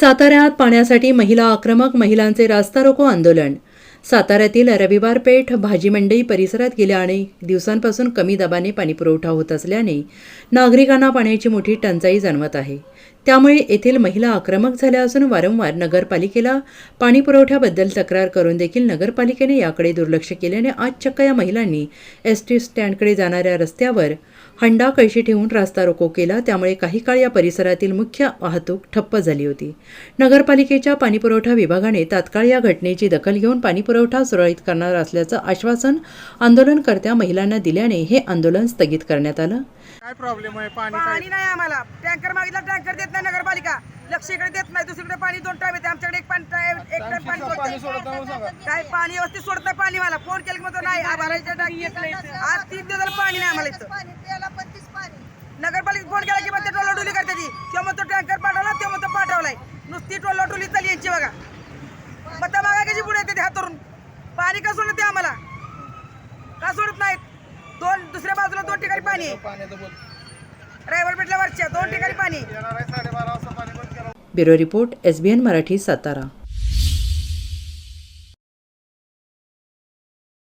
साताऱ्यात पाण्यासाठी महिला आक्रमक महिलांचे रास्ता रोको आंदोलन. साताऱ्यातील रविवार पेठ भाजी मंडई परिसरात गेल्या अनेक दिवसांपासून कमी दाबाने पाणीपुरवठा होत असल्याने नागरिकांना पाण्याची मोठी टंचाई जाणवत आहे. त्यामुळे येथील महिला आक्रमक झाल्या असून वारंवार नगरपालिकेला पाणीपुरवठ्याबद्दल तक्रार करून देखील नगरपालिकेने याकडे दुर्लक्ष केल्याने आज चक्क या महिलांनी एस टी स्टँडकडे जाणाऱ्या रस्त्यावर हंडा कळशी ठेवून रास्ता रोको केला. त्यामुळे काही काळ या परिसरातील मुख्य वाहतूक ठप्प झाली होती. नगरपालिकेच्या पाणीपुरवठा विभागाने तात्काळ या घटनेची दखल घेऊन पाणीपुरवठा सुरळीत करणार असल्याचं आश्वासन आंदोलनकर्त्या महिलांना दिल्याने हे आंदोलन स्थगित करण्यात आलं. काय प्रॉब्लेम आहे? पाणी पाणी नाही आम्हाला. टँकर मागितला टँकर देत नाही नगरपालिका. लक्ष इकडे देत नाही दुसरीकडे पाणी दोन टाइम येते. आमच्याकडे एक पाणी एक टाइम पाणी. सोडत नाही काय पाणी व्यवस्थित सोडत नाही पाणी मला. फोन केलं की म्हणतो नाही आभाराच्या टाकी आज तीन दिवस झालं पाणी नाही आम्हाला इथं. नगरपालिका फोन केला की मग ते टोलाटोली करते ती. किंवा मग तो टँकर पाठवला तेव्हा मग तो पाठवलाय. नुसती टोलाटोली चालली यांची बघा. मग त्या मागा कशी पुढे येते ते हात धरून पाणी का सोडत ते आम्हाला? का सोडत नाहीत दोन दुसऱ्या बाजूला दोन ठिकाणी पाणी. आहे पाण्याचं बोल. रायवड पेटल्या वरच्या दोन ठिकाणी पाणी. आहे येणार आहे साडेबारा वाजता पाणी बंद केलं. Bureau report S B N Marathi Satara.